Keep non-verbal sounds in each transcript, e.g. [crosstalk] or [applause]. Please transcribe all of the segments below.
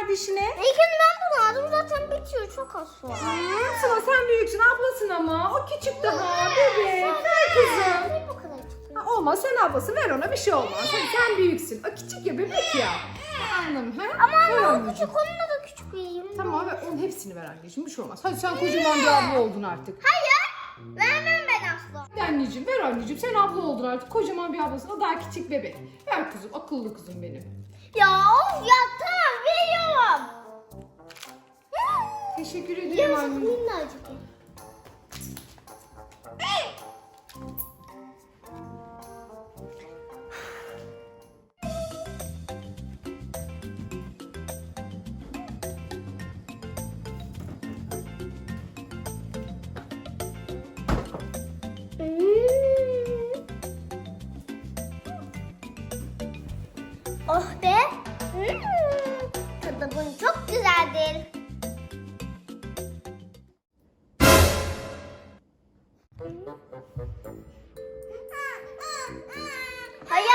Kardeşine? İlkini ben bunu aldım zaten bitiyor çok az sonra. Hmm, Sıla sen büyüksün ablasın ama. O küçük daha bebek. Ver kızım. Ne bu kadar çok? Ha, olmaz sen ablası ver ona bir şey olmaz. Hadi sen büyüksün. O küçük ya bebek ya. Anladım. Ha? Ama Ver anne o anneciğim. küçük onunla da küçük vereyim. Tamam ver onun hepsini ver anneciğim bir şey olmaz. Hadi sen kocaman bir abla oldun artık. Hayır. Vermem ben asla. Hadi anneciğim ver anneciğim sen abla oldun artık. Kocaman bir ablasın o daha küçük bebek. Ver kızım akıllı kızım benim. Ya of ya tamam veriyorum. Teşekkür ederim Yarısı annem. minnacık. Hmm. Oh be. Tadı çok güzeldir. Hayır,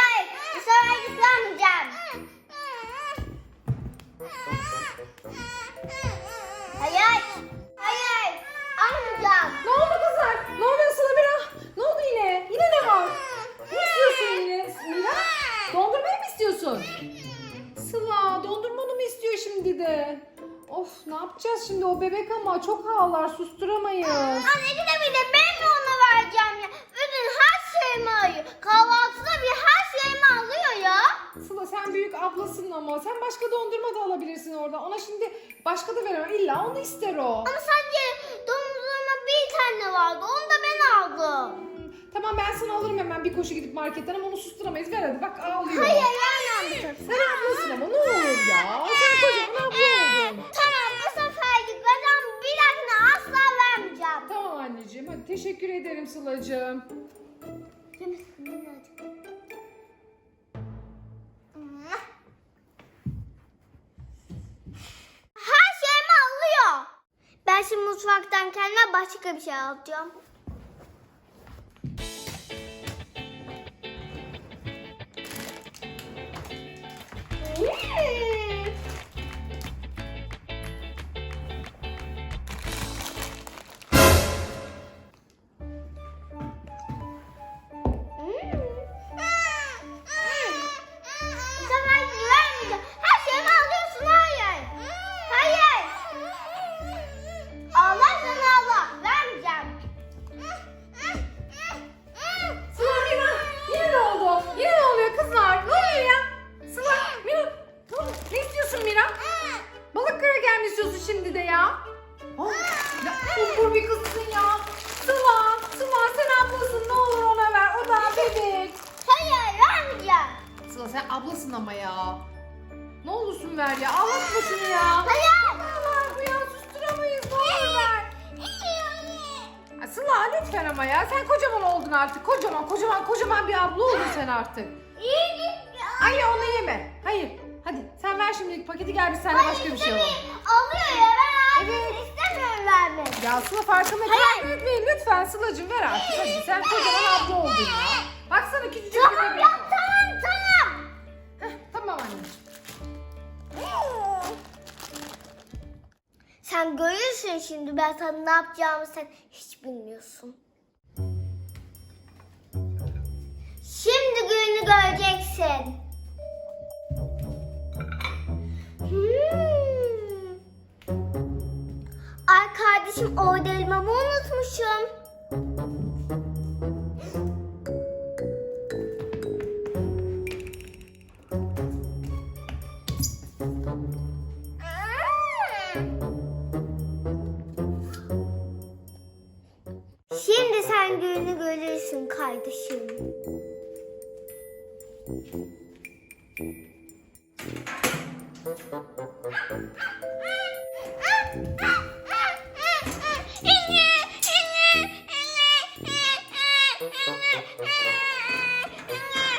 yapacağız şimdi o bebek ama çok ağlar susturamayız. Anne de de ben mi ona vereceğim ya? Bütün her şeyimi alıyor. Kahvaltıda bir her şeyimi alıyor ya. Sıla sen büyük ablasın ama sen başka dondurma da alabilirsin orada. Ona şimdi başka da veremem. İlla onu ister o. Ama sadece domuzuma bir tane vardı. Onu da ben aldım. Hmm, Tamam ben sana alırım hemen bir koşu gidip marketten ama onu susturamayız. Ver hadi bak ağlıyor. Hayır ben aldım. Sen ablasın ama ne olur ya. Sen kocaman abla oldun. Tamam bu seferlik vereceğim. Bir dahakine asla vermeyeceğim. Tamam anneciğim hadi teşekkür ederim Sıla'cığım. Her şeyimi alıyor. Ben şimdi mutfaktan kendime başka bir şey alacağım. Ver ya. Ağlatma şunu ya. Hayır. Ağlar bu ya susturamayız. Ne olur ver. Ay Sıla lütfen ama ya. Sen kocaman oldun artık. Kocaman kocaman kocaman bir abla oldun sen artık. İyi. Hayır onu yeme. Hayır. Hadi sen ver şimdilik paketi gel biz seninle başka bir şey alalım. Alıyor ya ben artık Evet. istemiyorum vermek. Ya Sıla farkında Hayır. etmeyin lütfen Sıla'cığım ver artık. Hadi sen kocaman abla oldun ya. Baksana küçücük bir Tamam bebek. ya Sen görürsün şimdi ben sana ne yapacağımı sen hiç bilmiyorsun. Şimdi gününü göreceksin. Hmm. Ay kardeşim orada elmamı unutmuşum. Şimdi sen gününü görürsün kardeşim. [laughs]